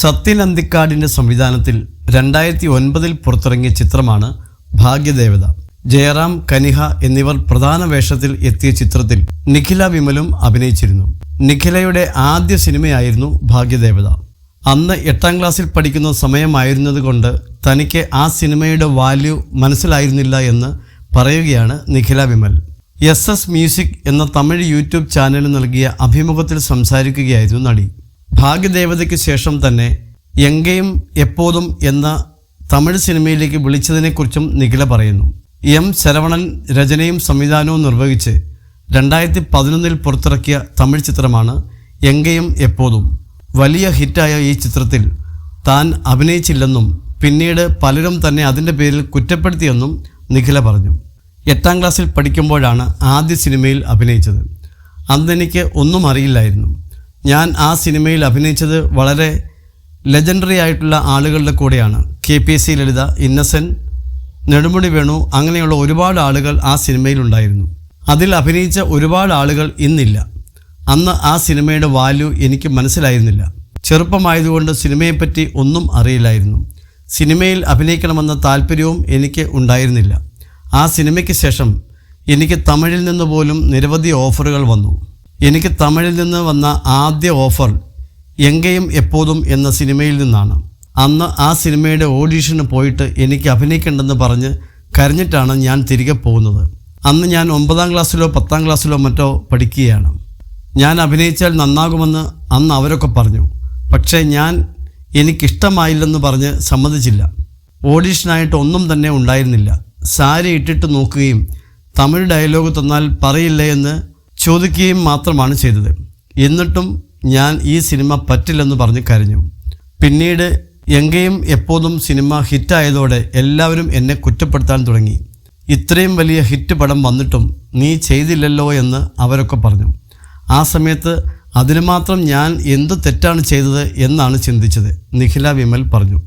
സത്യൻ അന്തിക്കാടിന്റെ സംവിധാനത്തിൽ രണ്ടായിരത്തി ഒൻപതിൽ പുറത്തിറങ്ങിയ ചിത്രമാണ് ഭാഗ്യദേവത. ജയറാം കനിഹ എന്നിവർ പ്രധാന വേഷത്തിൽ എത്തിയ ചിത്രത്തിൽ നിഖില വിമലും അഭിനയിച്ചിരുന്നു. നിഖിലയുടെ ആദ്യ സിനിമയായിരുന്നു ഭാഗ്യദേവത. അന്ന് എട്ടാം ക്ലാസ്സിൽ പഠിക്കുന്ന സമയമായിരുന്നതുകൊണ്ട് തനിക്ക് ആ സിനിമയുടെ വാല്യൂ മനസ്സിലായിരുന്നില്ല എന്ന് പറയുകയാണ് Nikhila Vimal. S S music എന്ന തമിഴ് യൂട്യൂബ് ചാനലിന് നൽകിയ അഭിമുഖത്തിൽ സംസാരിക്കുകയായിരുന്നു നടി. ഭാഗ്യദേവതയ്ക്ക് ശേഷം തന്നെ എങ്കയും എപ്പോഴും എന്ന തമിഴ് സിനിമയിലേക്ക് വിളിച്ചതിനെക്കുറിച്ചും നിഖില പറയുന്നു. എം ശരവണൻ രചനയും സംവിധാനവും നിർവഹിച്ച് രണ്ടായിരത്തി പതിനൊന്നിൽ പുറത്തിറക്കിയ തമിഴ് ചിത്രമാണ് എങ്കയും എപ്പോഴും വലിയ ഹിറ്റായ ഈ ചിത്രത്തിൽ താൻ അഭിനയിച്ചില്ലെന്നും പിന്നീട് പലരും തന്നെ അതിന്റെ പേരിൽ കുറ്റപ്പെടുത്തിയെന്നും നിഖില പറഞ്ഞു. എട്ടാം ക്ലാസ്സിൽ പഠിക്കുമ്പോഴാണ് ആദ്യ സിനിമയിൽ അഭിനയിച്ചത്. അന്നെനിക്ക് ഒന്നും അറിയില്ലായിരുന്നു. ഞാൻ ആ സിനിമയിൽ അഭിനയിച്ചത് വളരെ ലെജൻഡറി ആയിട്ടുള്ള ആളുകളുടെ കൂടെയാണ്. K P S C Lalitha Innocent Nedumudi Venu അങ്ങനെയുള്ള ഒരുപാട് ആളുകൾ ആ സിനിമയിലുണ്ടായിരുന്നു അതിൽ അഭിനയിച്ച ഒരുപാട് ആളുകൾ ഇന്നില്ല. അന്ന് ആ സിനിമയുടെ വാല്യൂ എനിക്ക് മനസ്സിലായിരുന്നില്ല. ചെറുപ്പമായതുകൊണ്ട് സിനിമയെപ്പറ്റി ഒന്നും അറിയില്ലായിരുന്നു. സിനിമയിൽ അഭിനയിക്കണമെന്ന താല്പര്യവും എനിക്ക് ഉണ്ടായിരുന്നില്ല. ആ സിനിമയ്ക്ക് ശേഷം എനിക്ക് തമിഴിൽ നിന്ന് പോലും നിരവധി ഓഫറുകൾ വന്നു. എനിക്ക് തമിഴിൽ നിന്ന് വന്ന ആദ്യ ഓഫർ എങ്കയും എപ്പോതും എന്ന സിനിമയിൽ നിന്നാണ്. അന്ന് ആ സിനിമയുടെ ഓഡീഷന് പോയിട്ട് എനിക്ക് അഭിനയിക്കേണ്ടെന്ന് പറഞ്ഞ് കരഞ്ഞിട്ടാണ് ഞാൻ തിരികെ പോകുന്നത്. അന്ന് ഞാൻ ഒമ്പതാം ക്ലാസ്സിലോ പത്താം ക്ലാസ്സിലോ മറ്റോ പഠിക്കുകയാണ്. ഞാൻ അഭിനയിച്ചാൽ നന്നാകുമെന്ന് അന്ന് അവരൊക്കെ പറഞ്ഞു. പക്ഷേ ഞാൻ എനിക്കിഷ്ടമായില്ലെന്ന് പറഞ്ഞ് സമ്മതിച്ചില്ല. ഓഡീഷനായിട്ട് ഒന്നും തന്നെ ഉണ്ടായിരുന്നില്ല. സാരി ഇട്ടിട്ട് നോക്കുകയും തമിഴ് ഡയലോഗ് തന്നാൽ പറയില്ലേ എന്ന് ചോദിക്കുകയും മാത്രമാണ് ചെയ്തത്. എന്നിട്ടും ഞാൻ ഈ സിനിമ പറ്റില്ലെന്ന് പറഞ്ഞ് കരഞ്ഞു. പിന്നീട് എങ്കയും എപ്പോഴും സിനിമ ഹിറ്റായതോടെ എല്ലാവരും എന്നെ കുറ്റപ്പെടുത്താൻ തുടങ്ങി. ഇത്രയും വലിയ ഹിറ്റ് പടം വന്നിട്ടും നീ ചെയ്തില്ലല്ലോ എന്ന് അവരൊക്കെ പറഞ്ഞു. ആ സമയത്ത് അതിന് മാത്രം ഞാൻ എന്ത് തെറ്റാണ് ചെയ്തത് എന്നാണ് ചിന്തിച്ചത് നിഖില വിമൽ പറഞ്ഞു.